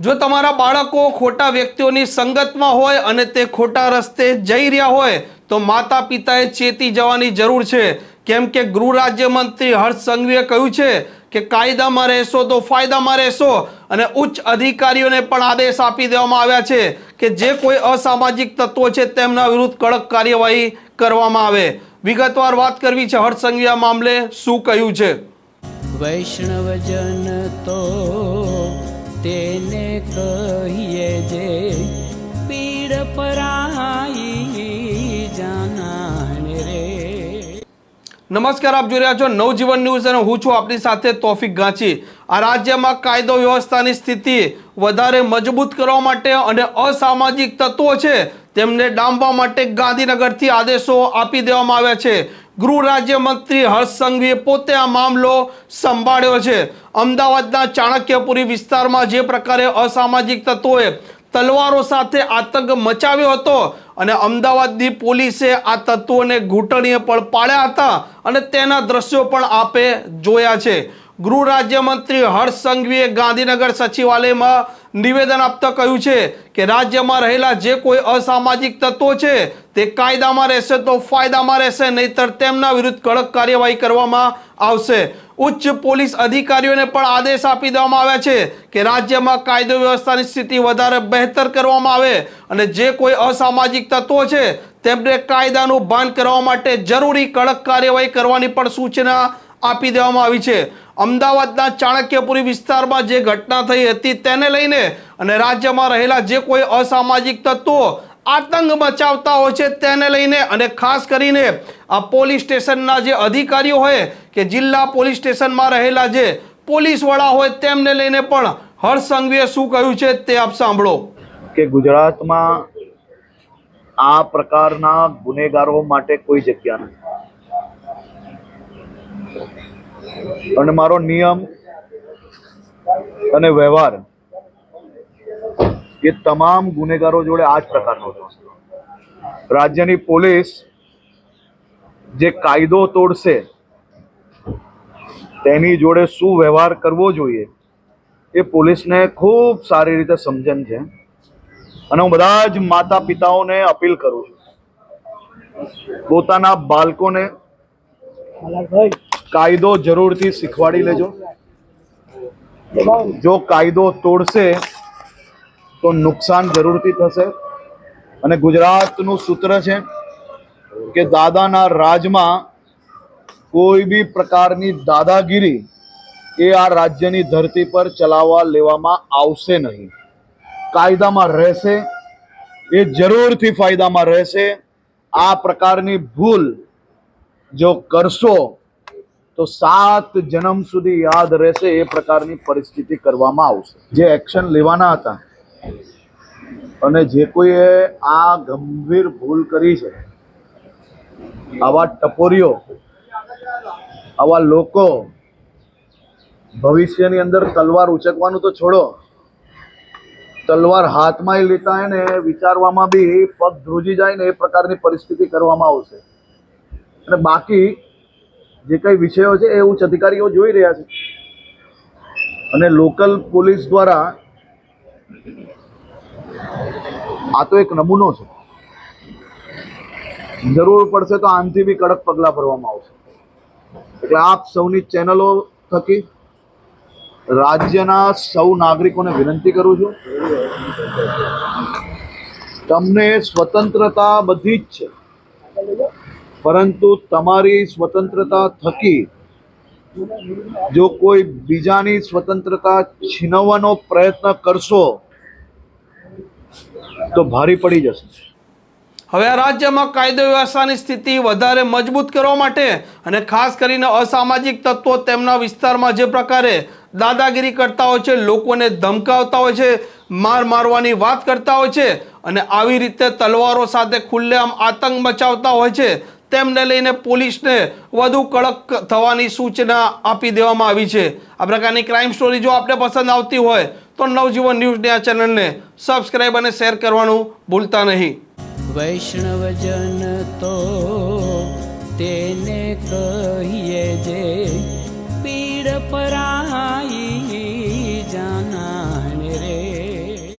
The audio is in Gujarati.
જો તમારા બાળકો ખોટા વ્યક્તિઓની સંગતમાં હોય અને તે ખોટા રસ્તે જઈ રહ્યા હોય, તો માતા પિતાએ ચેતી જવાની જરૂર છે. કેમ કે ગૃહ રાજ્યમંત્રી હર્ષ સંઘવીએ કહ્યું છે કે કાયદામાં રહેશો તો ફાયદામાં રહેશો અને ઉચ્ચ અધિકારીઓને પણ આદેશ આપી દેવામાં આવ્યા છે કે જે કોઈ અસામાજિક તત્વો છે તેમના વિરુદ્ધ કડક કાર્યવાહી કરવામાં આવે. વિગતવાર વાત કરવી છે હર્ષ સંઘવી આ મામલે શું કહ્યું છે? વૈષ્ણવજન તો કહીએ જે પીડ પરાઈ જાનાને રે. નમસ્કાર, આપ જોઈ રહ્યા છો નવજીવન ન્યૂઝ અને હું છું આપની સાથે તોફિક ગાંચી. આ રાજ્યમાં કાયદો વ્યવસ્થાની સ્થિતિ વધારે મજબૂત કરવા માટે અને અસામાજિક તત્વો છે, તેમને ડામવા માટે ગાંધીનગરથી આદેશો આપી દેવામાં આવ્યા છે. ગૃહ રાજ્યમંત્રી હર્ષ સંઘવીએ પોતે આ મામલો સંભાળ્યો છે. અમદાવાદના ચાણક્યપુરી વિસ્તારમાં જે પ્રકારે અસામાજિક તત્વોએ તલવારો સાથે આતંક મચાવ્યો હતો અને અમદાવાદની પોલીસે આ તત્વોને ઘૂંટણીએ પણ પાડ્યા હતા અને તેના દ્રશ્યો પણ આપે જોયા છે. ગૃહ રાજ્યમંત્રી હર્ષ સંઘવીએ ગાંધીનગર સચિવાલયમાં નિવેદન આપતા કહ્યું છે કે રાજ્યમાં રહેલા જે કોઈ અસામાજિક તત્વો છે, તે કાયદામાં રહેશે તો ફાયદામાં રહેશે, નહીતર તેમના વિરુદ્ધ કડક કાર્યવાહી કરવામાં આવશે. ઉચ્ચ પોલીસ અધિકારીઓને પણ આદેશ આપી દેવામાં આવ્યા છે કે રાજ્યમાં કાયદો વ્યવસ્થાની સ્થિતિ વધારે બહેતર કરવામાં આવે અને જે કોઈ અસામાજિક તત્વો છે, તેમને કાયદાનું ભાન કરવા માટે જરૂરી કડક કાર્યવાહી કરવાની પણ સૂચના આપી દેવામાં આવી છે. અમદાવાદના ચાણક્યપુરી વિસ્તારમાં જે ઘટના થઈ હતી તેને લઈને અને રાજ્યમાં રહેલા જે કોઈ અસામાજિક તત્વો આતંક મચાવતા હોય છે તેને લઈને અને ખાસ કરીને આ પોલીસ સ્ટેશનના જે અધિકારીઓ હોય કે જિલ્લા પોલીસ સ્ટેશનમાં રહેલા જે પોલીસ વડા હોય તેમને લઈને પણ હર્ષસંઘવીએ શું કહ્યું છે તે આપ સાંભળો. કે ગુજરાતમાં આ પ્રકારના ગુનેગારો માટે કોઈ જગ્યા નથી. અને મારો નિયમ અને વ્યવહાર એ તમામ ગુનેગારો જોડે આ જ પ્રકારનો હતો. રાજ્યની પોલીસ જે કાયદો તોડશે, તેની જોડે શું વ્યવહાર કરવો જોઈએ, એ પોલીસને ખૂબ સારી રીતે સમજણ છે. અને હું બધા જ માતા પિતાઓને અપીલ કરું છું. પોતાના બાળકોને કાયદો જરૂરથી શીખવાડી લેજો. જો કાયદો તોડશે, તો નુકસાન જરૂરથી થશે. અને ગુજરાતનું સૂત્ર છે કે દાદાના રાજમાં કોઈ બી પ્રકારની દાદાગીરી એ આ રાજ્યની ધરતી પર ચલાવવા લેવામાં આવશે નહીં. કાયદામાં રહેશે, એ જરૂરથી ફાયદામાં રહેશે. આ પ્રકારની ભૂલ જો કરશો તો સાત જન્મ સુધી યાદ રહેશે એ પ્રકારની પરિસ્થિતિ કરવામાં આવશે. જે એક્શન લેવાના હતા અને જે કોઈએ આ ગંભીર ભૂલ કરી છે, આવા ટપોરીઓ, આવા લોકો ભવિષ્યની અંદર તલવાર ઉચકવાનું તો છોડો, તલવાર હાથમાં લેતા હોય ને વિચારવામાં બી પગ ધ્રુજી જાય ને એ પ્રકારની પરિસ્થિતિ કરવામાં આવશે. અને બાકી જે કઈ વિષયો છે એ ઉચ્ચ અધિકારીઓ જોઈ રહ્યા છે. અને લોકલ પોલીસ દ્વારા આ તો એક નમૂનો છે. જરૂર પડશે તો આનથી બી કડક પગલાં ભરવામાં આવશે. એટલે આપ સૌની ચેનલો થકી રાજ્યના સૌ નાગરિકોને વિનંતી કરું છું. તમને સ્વતંત્રતા બધી જ છે. પરંતુ તમારી સ્વતંત્રતા થકી જો કોઈ બીજાની સ્વતંત્રતા છીનવવાનો પ્રયત્ન કરશો, તો ભારી પડી જશે. હવે આ રાજ્યમાં કાયદો વ્યવસ્થાની સ્થિતિ વધારે મજબૂત કરવા માટે અને ખાસ કરીને અસામાજિક તત્વો તેમના વિસ્તારમાં જે પ્રકારે દાદાગીરી કરતા હોય છે, લોકોને ધમકાવતા હોય છે, માર મારવાની વાત કરતા હોય છે અને આવી રીતે તલવારો સાથે ખુલ્લેઆમ આતંક મચાવતા હોય છે તેમને લઈને પોલીસને વધુ કડક થવાની સૂચના આપી દેવામાં આવી છે. આ પ્રકારની ક્રાઇમ સ્ટોરી જો આપને પસંદ આવતી હોય, તો નવજીવન ન્યૂઝની આ ચેનલને સબસ્ક્રાઈબ અને શેર કરવાનું ભૂલતા નહીં. વૈષ્ણવજન તો તેને કહીએ જે